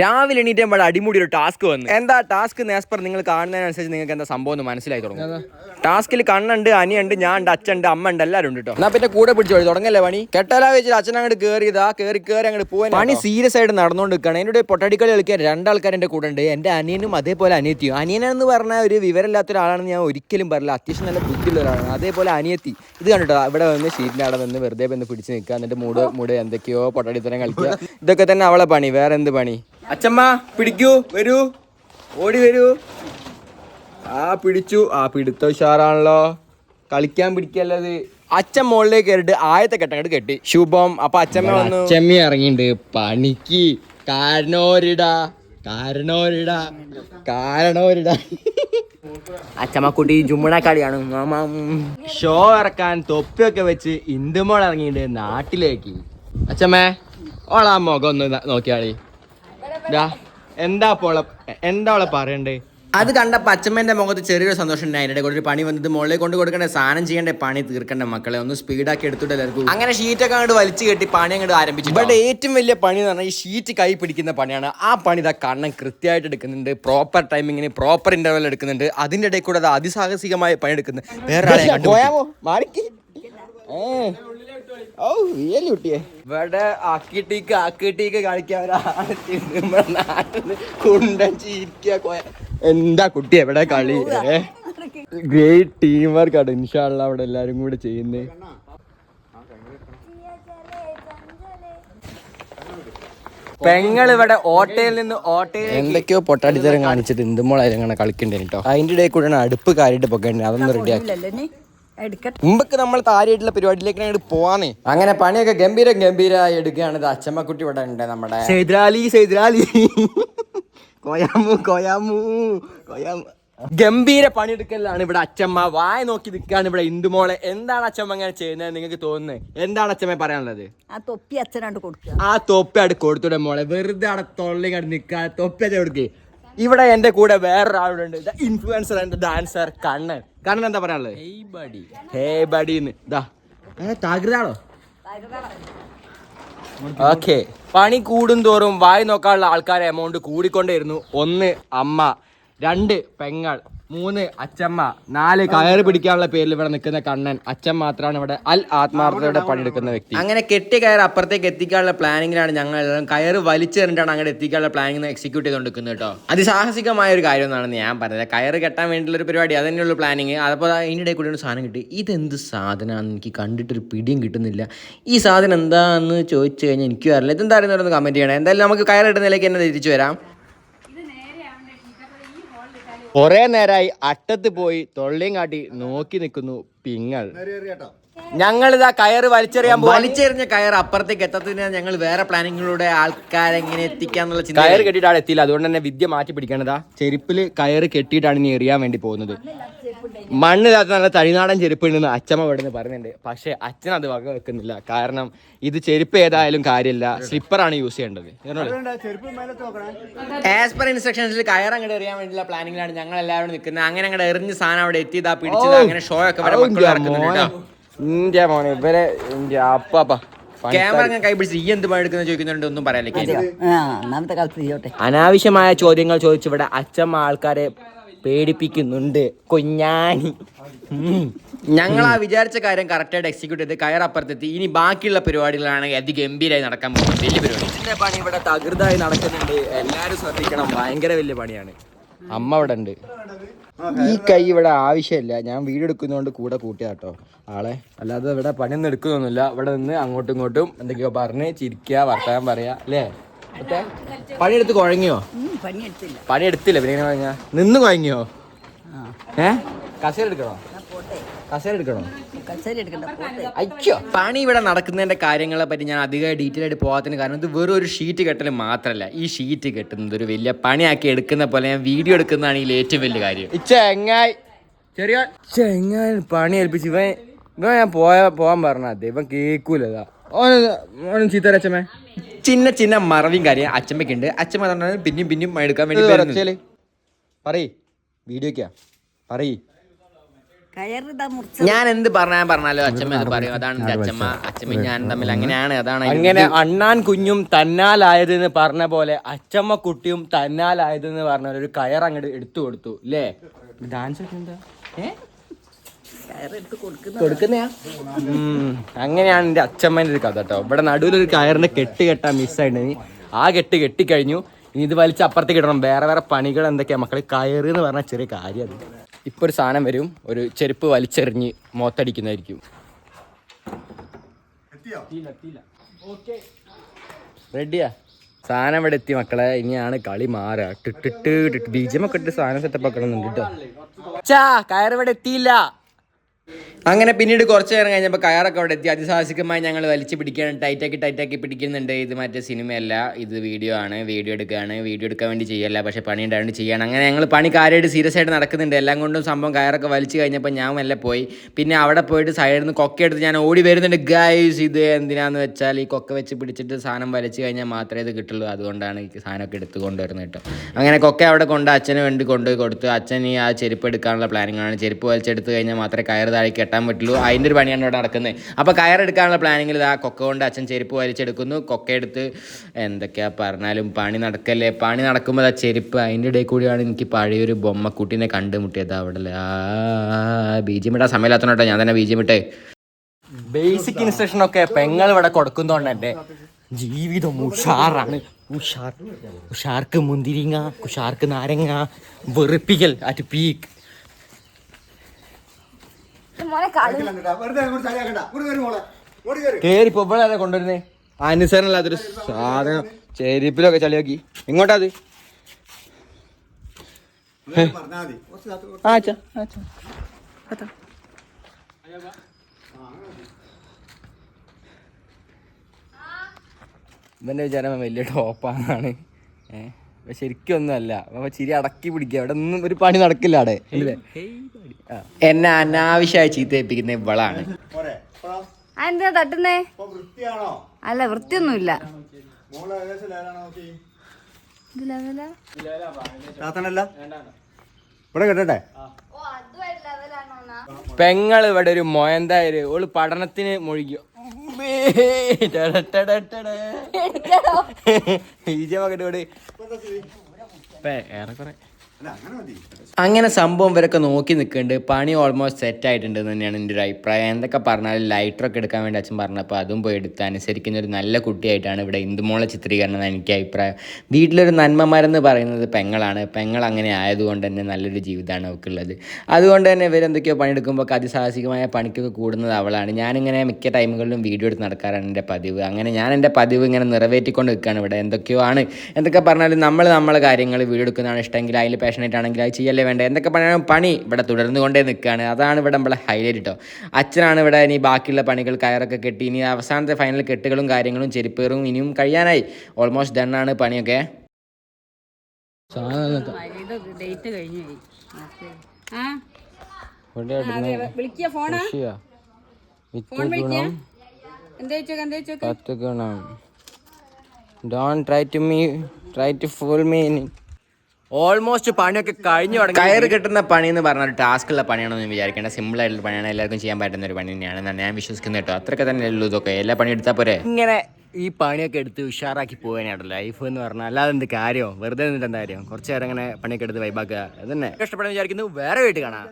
രാവിലെ എണീറ്റ് നമ്മുടെ അടിമുടി ഒരു ടാസ്ക് വന്നു. എന്താ ടാസ്ക് നേസ്പർ നിങ്ങൾ കാണുന്നതിനനുസരിച്ച് നിങ്ങൾക്ക് എന്താ സംഭവം എന്ന് മനസ്സിലായി തുടങ്ങും. ടാസ്കിൽ കണ്ണുണ്ട് അനിയുണ്ട് ഞാൻ ഉണ്ട് അച്ഛനുണ്ട് അമ്മ ഉണ്ട് എല്ലാവരും ഉണ്ട് കേട്ടോ എന്നാ പിന്നെ കൂടെ പിടിച്ചു പോയി തുടങ്ങല്ലേ പണി? കെട്ടലാ വെച്ചിട്ട് അച്ഛൻ അങ്ങോട്ട് കയറിയതാ കയറി കയറി അങ്ങോട്ട് പോകാൻ പണി സീരിയസ് ആയിട്ട് നടന്നുകൊണ്ട് നിൽക്കുകയാണ് എന്നോട് പൊട്ടടിക്കളി കളിക്കാൻ രണ്ടാൾക്കാർ എന്റെ കൂടെ ഉണ്ട്. എന്റെ അനിയനും അതേപോലെ അനിയത്തിയും. അനിയനെന്ന് പറഞ്ഞാൽ ഒരു വിവരമില്ലാത്ത ഒരാളാണെന്ന് ഞാൻ ഒരിക്കലും പറയില്ല അത്യാവശ്യം നല്ല ബുദ്ധിയുള്ള ഒരാളാണ്. അതേപോലെ അനിയത്തി. ഇത് കണ്ടിട്ടോ? ഇവിടെ വന്ന് ഷീറ്റിന്റെ അവിടെ വന്ന് വെറുതെ വന്ന് പിടിച്ച് നിൽക്കുക. എന്നിട്ട് മൂട് മൂട് എന്തൊക്കെയോ പൊട്ടടിത്തരം കളിക്കുക. ഇതൊക്കെ തന്നെ അവളെ പണി. വേറെ എന്ത് പണി? അച്ഛമ്മ പിടിക്കൂ വരൂ. ഓടി വരൂ. ആ പിടിച്ചു. ആ പിടുത്ത ഉഷാറാണല്ലോ. കളിക്കാൻ പിടിക്കല്ലത് അച്ഛൻ മുകളിലേക്ക് കയറിട്ട് ആയത്തെ കെട്ടങ്ങോട്ട് കെട്ടി. ശുഭം. അപ്പൊ അച്ഛമ്മ വന്നു. അച്ഛമ്മ ഇറങ്ങിണ്ട് പണിക്ക് കാരണോരിടാ കാരണോരിടാ കാരണോരിടാ അച്ചമ്മക്കുട്ടി ജുമ്മണ കളിയാണ്. ഷോ ഇറക്കാൻ തൊപ്പിയൊക്കെ വെച്ച് ഇന്ദുമോൾ ഇറങ്ങിയിട്ട് നാട്ടിലേക്ക്. അച്ഛമ്മേ ഓളാ മുഖം ഒന്ന് നോക്കിയാളി. എന്താ പോളെ എന്താ അവളെ പറയണ്ടേ? അത് കണ്ടപ്പോ അച്ഛമ്മേന്റെ മുഖത്ത് ചെറിയൊരു സന്തോഷം ഉണ്ടായി. അതിന്റെ കൂടെ ഒരു പണി വന്നിട്ട് മുകളിൽ കൊണ്ട് കൊടുക്കേണ്ട സാധനം ചെയ്യേണ്ട പണി തീർക്കേണ്ട മക്കളെ. ഒന്ന് സ്പീഡാക്കി എടുത്തിട്ട് എല്ലാവർക്കും അങ്ങനെ ഷീറ്റൊക്കെ അങ്ങോട്ട് വലിച്ചു കെട്ടി പണി അങ്ങോട്ട് ആരംഭിച്ചു ഇവിടെ ഏറ്റവും വലിയ പണി എന്ന് പറഞ്ഞാൽ ഈ ഷീറ്റ് കൈ പിടിക്കുന്ന പണിയാണ്. ആ പണി ഇതാ കണ്ണം കൃത്യമായിട്ട് എടുക്കുന്നുണ്ട്. പ്രോപ്പർ ടൈമിങ്ങിന് പ്രോപ്പർ ഇന്റർവെൽ എടുക്കുന്നുണ്ട്. അതിന്റെ ഇടയിൽ കൂടെ അത് അതിസാഹസികമായ പണി എടുക്കുന്നത് വേറെ ഓ റിയലി കുട്ടിയെ? ഇവിടെ ആക്കിട്ടീക്ക് ആക്കിട്ടീക്ക് കളിക്കാൻ നമ്മുടെ കുണ്ടൻ ചിരിക്കുക എന്താ കുട്ടി എവിടെ കളി? ഗ്രേറ്റ് ടീം വർക്ക് ആണ്. ഇൻഷാള്ള അവിടെ എല്ലാരും കൂടെ ചെയ്യുന്നത് പെങ്ങൾ ഇവിടെ ഓട്ടയിൽ നിന്ന് ഓട്ടയിൽ എന്തൊക്കെയോ പൊട്ടാടിത്തരം കാണിച്ചിട്ട് ഇന്തുമോളായാലും അങ്ങനെ കളിക്കണ്ടേ കേട്ടോ അതിന്റെ ഇടയിൽ കൂടെയാണ് അടുപ്പ് കാര്യമായിട്ട് പൊക്കണ്ടേ. അതൊന്നും റെഡിയാക്കി മുമ്പൊക്കെ നമ്മൾ താരായിട്ടുള്ള പരിപാടിയിലേക്ക് അങ്ങോട്ട് പോവാന്നേ. അങ്ങനെ പണിയൊക്കെ ഗംഭീര ഗംഭീരമായി എടുക്കുകയാണ് ഇത് അച്ചമ്മക്കുട്ടി ഇവിടെ ഉണ്ട് നമ്മുടെ. സൈദ്രാലി സൈദ്രാലി കോയാമു കോയാമു കോയാമു. ഗംഭീര പണിയെടുക്കലാണ് ഇവിടെ അച്ചമ്മ. വായ നോക്കി നിൽക്കുകയാണ് ഇവിടെ ഇന്ദുമോളെ എന്താണ് അച്ചമ്മ അങ്ങനെ ചെയ്യുന്നത് നിങ്ങൾക്ക് തോന്നുന്നത് എന്താണ് അച്ചമ്മ പറയാനുള്ളത്? ആ തൊപ്പി അച്ഛനാണ്ട് കൊടുക്കുക. ആ തൊപ്പി അവിടെ കൊടുത്തൂടെ മോളെ. വെറുതെ അവിടെ തൊള്ളി കണ്ട് നിൽക്കുക തൊപ്പി അച്ഛൻ കൊടുക്ക് ഇവിടെ എന്റെ കൂടെ വേറൊരാളുണ്ട്. Influencer and dancer Kannan. Kannan എന്താ പറയാനുള്ളത്? ഹേ ബഡി ഹേ ബഡിന്ന് ഇതാ താകൃതാണോ ഓക്കെ. പണി കൂടുന്തോറും വായി നോക്കാനുള്ള ആൾക്കാരെ എമൗണ്ട് കൂടിക്കൊണ്ടേയിരുന്നു. ഒന്ന് അമ്മ രണ്ട് പെങ്ങൾ. മൂന്ന് അച്ചമ്മ. നാല് കയറ് പിടിക്കാനുള്ള പേരിൽ ഇവിടെ നിൽക്കുന്ന കണ്ണൻ. അച്ഛൻ മാത്രമാണ് ഇവിടെ അൽ ആത്മാർത്ഥതയുടെ പണിയെടുക്കുന്ന വ്യക്തി. അങ്ങനെ കെട്ടി കയർ അപ്പുറത്തേക്ക് എത്തിക്കാനുള്ള പ്ലാനിങ്ങിലാണ് ഞങ്ങൾ കയറ് വലിച്ചെറിഞ്ഞിട്ടാണ് അങ്ങോട്ട് എത്തിക്കാനുള്ള പ്ലാനിങ് എക്സിക്യൂട്ട് ചെയ്തുകൊണ്ടിരിക്കുന്നത് കേട്ടോ. അതിസാഹസികമായ ഒരു കാര്യം എന്നാണ് ഞാൻ പറഞ്ഞത്. കയറ് കെട്ടാൻ വേണ്ടിയുള്ള ഒരു പരിപാടി അതന്നെയുള്ള പ്ലാനിങ് അപ്പോൾ ഇടയിൽ കൂടി ഒരു സാധനം കിട്ടി. ഇതെന്ത് സാധനമാണെന്ന് എനിക്ക് കണ്ടിട്ടൊരു പിടിയും കിട്ടുന്നില്ല. ഈ സാധനം എന്താണെന്ന് ചോദിച്ചു കഴിഞ്ഞാൽ എനിക്കും അറിയില്ല. ഇതെന്താ അറിയുന്നവരൊന്ന് കമന്റ് ചെയ്യണം. എന്തായാലും നമുക്ക് കയറിടുന്നതിലേക്ക് തന്നെ തിരിച്ചു വരാം. കൊറേ നേരമായി അട്ടത്ത് പോയി തൊള്ളിയും കാട്ടി നോക്കി നിൽക്കുന്നു പിങ്ങൾ. ഞങ്ങൾ ഞങ്ങളിതാ കയറ് വലിച്ചെറിയാൻ വലിച്ചെറിഞ്ഞ കയർ അപ്പുറത്തേക്ക് എത്തത്തിന് ഞങ്ങൾ വേറെ പ്ലാനിങ്ങിലൂടെ ആൾക്കാരെ എങ്ങനെ എത്തിക്കാന്നുള്ള ചിന്ത കയറ് കെട്ടിയിട്ടാണ് എത്തിയില്ല അതുകൊണ്ട് തന്നെ വിദ്യ മാറ്റി പിടിക്കണതാ. ചെരുപ്പിൽ കയറ് കെട്ടിയിട്ടാണ് ഇനി എറിയാൻ വേണ്ടി പോകുന്നത്. മണ്ണില്ലാത്ത നല്ല തഴിനാടൻ ചെരുപ്പ് ഉണ്ടെന്ന് അച്ഛമ്മ ഇവിടെ നിന്ന് പറയുന്നുണ്ട് പക്ഷെ അച്ഛൻ അത് വക വെക്കുന്നില്ല. കാരണം ഇത് ചെരുപ്പ് ഏതായാലും കാര്യമില്ല. സ്ലിപ്പറാണ് യൂസ് ചെയ്യേണ്ടത്. ആസ് പെർ ഇൻസ്ട്രക്ഷൻസിൽ കയർ അങ്ങോട്ട് എറിയാൻ വേണ്ടിയുള്ള പ്ലാനിങ്ങിലാണ് ഞങ്ങൾ എല്ലാവരും നിൽക്കുന്നത്. അങ്ങനെ അങ്ങോട്ട് എറിഞ്ഞ് സാധനം അവിടെ എത്തിയതാ പിടിച്ചത് അങ്ങനെ ഷോ ഒക്കെ ഇന്ത്യ മോനെ. ഇവരെ ഇന്ത്യ അപ്പാ ക്യാമറ ഞാൻ കൈ പിടിച്ച് ഈ എന്ത് പണി എടുക്കുന്ന? ചോദിക്കുന്നുണ്ട്. ഒന്നും പറയാനില്ല അനാവശ്യമായ ചോദ്യങ്ങൾ ചോദിച്ചിവിടെ അച്ഛമ്മ ആൾക്കാരെ പേടിപ്പിക്കുന്നുണ്ട് കുഞ്ഞാനി ഞങ്ങൾ ആ വിചാരിച്ച കാര്യം കറക്റ്റായിട്ട് എക്സിക്യൂട്ട് ചെയ്ത് കയറപ്പുറത്തെത്തി ഇനി ബാക്കിയുള്ള പരിപാടികളാണ് അതിഗംഭീരമായി നടക്കാൻ പോകുന്നത്. വലിയ പരിപാടി. ഇതിന്റെ പണി ഇവിടെ തകൃതായി നടക്കുന്നുണ്ട്. എല്ലാരും ശ്രദ്ധിക്കണം. ഭയങ്കര വലിയ പണിയാണ്. അമ്മ അവിടെ ഉണ്ട്. ഈ കൈ ഇവിടെ ആവശ്യമില്ല. ഞാൻ വീട് എടുക്കുന്നതുകൊണ്ട് കൂടെ കൂട്ടിയ കേട്ടോ ആളെ. അല്ലാതെ ഇവിടെ പണിയൊന്നും എടുക്കുന്നൊന്നുമില്ല. ഇവിടെ നിന്ന് അങ്ങോട്ടും ഇങ്ങോട്ടും എന്തൊക്കെയോ പറഞ്ഞ് ചിരിക്കുക വർത്തമാനം പറയാ അല്ലേ? പണിയെടുത്ത് കുഴങ്ങിയോ? പണിയെടുത്തില്ല. പണിയെടുത്തില്ല. പിന്നെ എങ്ങനെ കുഴങ്ങാ നിന്ന് വാങ്ങിയോ? ഏ? കസേര എടുക്കണോ കസേര എടുക്കണോ അയ്യോ. പണി ഇവിടെ നടക്കുന്നതിന്റെ കാര്യങ്ങളെ പറ്റി ഞാൻ അധികം ഡീറ്റെയിൽ ആയിട്ട് പോകാത്തതിന് കാരണം ഇത് വെറും ഒരു ഷീറ്റ് കെട്ടൽ മാത്രമല്ല ഈ ഷീറ്റ് കെട്ടുന്നത് ഒരു വലിയ പണിയാക്കി എടുക്കുന്ന പോലെ ഞാൻ വീഡിയോ എടുക്കുന്നതാണ് ഇതിൽ ഏറ്റവും വലിയ കാര്യം. ചെങ്ങായി. ചെറിയ ചെങ്ങായി പണി ഏൽപ്പിച്ച് ഇവൻ ഇവൻ ഞാൻ പോയാ പോവാൻ പറഞ്ഞാ ഇവൻ കേക്കൂലതാ. ഓനും ചീത്തരച്ചമ്മേ ചിന്ന ചിന്ന മറവിയും കാര്യം അച്ഛമ്മയ്ക്കുണ്ട്. അച്ഛമ്മ പറഞ്ഞാൽ പിന്നെയും പിന്നെയും എടുക്കാൻ വേണ്ടി പറയ്. വീഡിയോക്കാ പറയ്. ഞാൻ എന്ത് പറഞ്ഞാൽ പറഞ്ഞാലോ? അച്ഛമ്മ അത് പറയും. അതാണ് എന്റെ അച്ഛമ്മ. അച്ഛമ്മ ഞാൻ തമ്മിൽ അങ്ങനെയാണ്. അതാണ് അങ്ങനെ അണ്ണാൻ കുഞ്ഞും തന്നാലായതെന്ന് പറഞ്ഞ പോലെ അച്ഛമ്മ കുട്ടിയും തന്നാലായതെന്ന് പറഞ്ഞ ഒരു കയർ അങ്ങോട്ട് എടുത്തു കൊടുത്തു. അല്ലേ ഡാൻസ് ഒക്കെ എന്താ ഏ? കയറെടുത്ത് കൊടുക്കുന്ന അങ്ങനെയാണ് എന്റെ അച്ഛമ്മേന്റെ ഒരു കഥ കേട്ടോ ഇവിടെ നടുവിലൊരു കയറിന്റെ കെട്ട് കെട്ടാൻ മിസ്സായിട്ടുണ്ടെങ്കിൽ ആ കെട്ട് കെട്ടിക്കഴിഞ്ഞു. ഇനി ഇത് വലിച്ച് അപ്പുറത്തേക്ക് ഇടണം. വേറെ വേറെ പണികൾ എന്തൊക്കെയാ? മക്കളെ കയറ് എന്ന് പറഞ്ഞാൽ ചെറിയ കാര്യം ഇപ്പൊ ഒരു സാധനം വരും. ഒരു ചെരുപ്പ് വലിച്ചെറിഞ്ഞ് മോത്തടിക്കുന്നതായിരിക്കും. റെഡിയാ സാധനം ഇവിടെ എത്തി മക്കളെ. ഇനിയാണ് കളി മാറുക. ബീജമൊക്കെ ഇട്ട് സാധനം സെറ്റപ്പ് ആക്കണമെന്നുണ്ട് കേട്ടോ ചാ കയറ് ഇവിടെ എത്തിയില്ല. അങ്ങനെ പിന്നീട് കുറച്ച് നേരം കഴിഞ്ഞപ്പോൾ കയറൊക്കെ അവിടെ എത്തി. അതിസാഹസികമായി ഞങ്ങൾ വലിച്ചു പിടിക്കുകയാണ്. ടൈറ്റാക്കി ടൈറ്റാക്കി പിടിക്കുന്നുണ്ട്. ഇത് മറ്റേ സിനിമയല്ല. ഇത് വീഡിയോ ആണ്. വീഡിയോ എടുക്കുകയാണ്. വീഡിയോ എടുക്കാൻ വേണ്ടി ചെയ്യല്ല. പക്ഷേ പണി ഉണ്ടായത് ചെയ്യണം. അങ്ങനെ ഞങ്ങൾ പണി കാര്യമായിട്ട് സീരിയസ് ആയിട്ട് നടക്കുന്നുണ്ട്. എല്ലാം കൊണ്ടും സംഭവം കയറൊക്കെ വലിച്ചു കഴിഞ്ഞപ്പോൾ ഞാൻ വല്ല പോയി. പിന്നെ അവിടെ പോയിട്ട് സൈഡിൽ നിന്ന് കൊക്ക എടുത്ത് ഞാൻ ഓടി വരുന്നുണ്ട്. ഗൈസ് ഇത് എന്തിനാന്ന് വെച്ചാൽ ഈ കൊക്ക വെച്ച് പിടിച്ചിട്ട് സാധനം വലിച്ചു കഴിഞ്ഞാൽ മാത്രമേ ഇത് കിട്ടുള്ളൂ. അതുകൊണ്ടാണ് ഈ സാധനമൊക്കെ എടുത്ത് കൊണ്ടുവരുന്നത് കേട്ടോ. അങ്ങനെ കൊക്ക അവിടെ കൊണ്ട് അച്ഛന് വേണ്ടി കൊണ്ടുപോയി കൊടുത്തു. അച്ഛൻ ഈ ആ ചെരുപ്പ് എടുക്കാനുള്ള പ്ലാനിങ്ങാണ് ചെരുപ്പ് വലിച്ചെടുത്ത് കഴിഞ്ഞാൽ മാത്രമേ കയറ് താഴെ കെട്ടാൻ പറ്റുള്ളൂ. അതിന്റെ ഒരു പണിയാണ് ഇവിടെ നടക്കുന്നത്. അപ്പോൾ കയറെടുക്കാനുള്ള പ്ലാനിങ്ങിൽ ആ കൊക്ക കൊണ്ട് അച്ഛൻ ചെരുപ്പ് വലിച്ചെടുക്കുന്നു. കൊക്ക എടുത്ത് എന്തൊക്കെയാ പറഞ്ഞാലും പണി നടക്കല്ലേ? പണി നടക്കുമ്പോൾ ആ ചെരുപ്പ്. അതിന്റെ ഇടയിൽ കൂടിയാണ് എനിക്ക് പഴയൊരു ബൊമ്മക്കുട്ടീനെ കണ്ടുമുട്ടിയത് അവിടെ അല്ലേ ആ ബി ജി മിട്ടാ സമയമില്ലാത്തതുകൊണ്ടോ ഞാൻ തന്നെ ബി ജി മിട്ടേ ബേസിക് ഇൻസ്ട്രക്ഷൻ ഒക്കെ പെങ്ങൾ ഇവിടെ കൊടുക്കുന്നതുകൊണ്ട് എന്റെ ജീവിതം ഉഷാറാണ്. ഉഷാർ ഉഷാർക്ക് മുന്തിരിങ്ങ ഉഷാർക്ക് നാരങ്ങ വെറുപ്പിക്കൽ അറ്റ് പീക്ക് കേറിപ്പോ ഇവിടെ കൊണ്ടുവരുന്നേ? അനുസരണല്ലാത്തൊരു സാധനം. ചെരിപ്പിലൊക്കെ ചളിയാക്കി. ഇങ്ങോട്ടാ അത് ഇവന്റെ വിചാരം വലിയ ടോപ്പാണ്. ഏഹ് പക്ഷെ ശരിക്കും ഒന്നുമല്ല അപ്പൊ ചിരി അടക്കി പിടിക്കുക. അവിടെ ഒന്നും ഒരു പണി നടക്കില്ല അവിടെ. എന്നെ അനാവശ്യമായി ചീത്തയിപ്പിക്കുന്ന ഇവളാണ്. അതെന്താ തട്ടുന്നേ? അല്ല വൃത്തിയൊന്നുമില്ല? ഇവിടെ കേട്ടെ പെങ്ങൾ ഇവിടെ ഒരു മൊയന്തായൊരു ഓൾ പഠനത്തിന് മുഴുകിയോ ഏറെക്കുറെ അങ്ങനെ സംഭവം ഇവരൊക്കെ നോക്കി നിൽക്കുന്നുണ്ട്. പണി ഓൾമോസ്റ്റ് സെറ്റ് ആയിട്ടുണ്ട് തന്നെയാണ് എന്റെ ഒരു അഭിപ്രായം. എന്തൊക്കെ പറഞ്ഞാലും ലൈറ്ററൊക്കെ എടുക്കാൻ വേണ്ടി അച്ഛൻ പറഞ്ഞപ്പോൾ അതും പോയി എടുത്ത് അനുസരിക്കുന്ന ഒരു നല്ല കുട്ടിയായിട്ടാണ് ഇവിടെ ഇന്ദുമോളെ ചിത്രീകരണം എനിക്ക് അഭിപ്രായം. വീട്ടിലൊരു നന്മമാരെന്ന് പറയുന്നത് പെങ്ങളാണ്. പെങ്ങൾ അങ്ങനെ ആയതുകൊണ്ട് തന്നെ നല്ലൊരു ജീവിതമാണ് അവൾക്കുള്ളത്. അതുകൊണ്ട് തന്നെ ഇവരെന്തൊക്കെയോ പണിയെടുക്കുമ്പോൾ അതിസാഹസികമായ പണിക്കൊക്കെ കൂടുന്നത് അവളാണ്. ഞാനിങ്ങനെ മിക്ക ടൈമുകളിലും വീഡിയോ എടുത്ത് നടക്കാറാണ് എന്റെ പതിവ്. അങ്ങനെ ഞാൻ എന്റെ പതിവ് ഇങ്ങനെ നിറവേറ്റിക്കൊണ്ട് നിൽക്കുകയാണ് ഇവിടെ. എന്തൊക്കെയോ ആണ്. എന്തൊക്കെ പറഞ്ഞാലും നമ്മൾ നമ്മളെ കാര്യങ്ങൾ വീഡിയോ എടുക്കുന്നതാണ് ഇഷ്ടമെങ്കിൽ അതിൽ പാഷനേറ്റ് ആണെങ്കിൽ അത് ചെയ്യല്ലേ വേണ്ട എന്തൊക്കെ പണിയാണ് പണി ഇവിടെ തുടർന്നു കൊണ്ടേ നിൽക്കുകയാണ് അതാണ് ഇവിടെ നമ്മളെ ഹൈലൈറ്റ് കേട്ടോ അച്ഛനാണ് ഇവിടെ ഇനി ബാക്കിയുള്ള പണികൾ കയറൊക്കെ കെട്ടി ഇനി അവസാനത്തെ ഫൈനൽ കെട്ടുകളും കാര്യങ്ങളും ചെരുപ്പേറും ഇനിയും കഴിയാനായി ഓൾമോസ്റ്റ് ഡൺ ആണ് പണിയൊക്കെ ഡേറ്റ് കഴിഞ്ഞു ടു ആ ട്രൈ വിളിക്കുക എന്താ ചോദിച്ചോക്കെ ഓൾമോസ്റ്റ് പണിയൊക്കെ കഴിഞ്ഞു തുടങ്ങി. കയറ് കെട്ടുന്ന പണി എന്ന് പറഞ്ഞാൽ ഒരു ടാസ്ക് ഉള്ള പണിയാണെന്ന് വിചാരിക്കേണ്ട. സിമ്പിൾ ആയിട്ടുള്ള പണിയാണ്. എല്ലാവർക്കും ചെയ്യാൻ പറ്റുന്ന ഒരു പണി തന്നെയാണ്. ഞാൻ വിശ്വസിക്കുന്നത് കേട്ടോ. അത്രയൊക്കെ തന്നെ ഉള്ളൂ ഇതൊക്കെ. എല്ലാ പണി എടുത്താൽ പോരെ? ഇങ്ങനെ ഈ പണിയൊക്കെ എടുത്ത് ഉഷാറാക്കി പോകാനാട്ടോ ലൈഫ് എന്ന് പറഞ്ഞാൽ. അല്ലാതെ എന്ത് കാര്യമോ വെറുതെ നിന്നിട്ട് എന്താ കാര്യം? കുറച്ച് നേരം ഇങ്ങനെ പണിയൊക്കെ എടുത്ത് വൈബാക്കുക അതന്നെ. ഇഷ്ടപ്പെടുന്ന വിചാരിക്കുന്നു. വേറെ വീട്ടിൽ കാണാം.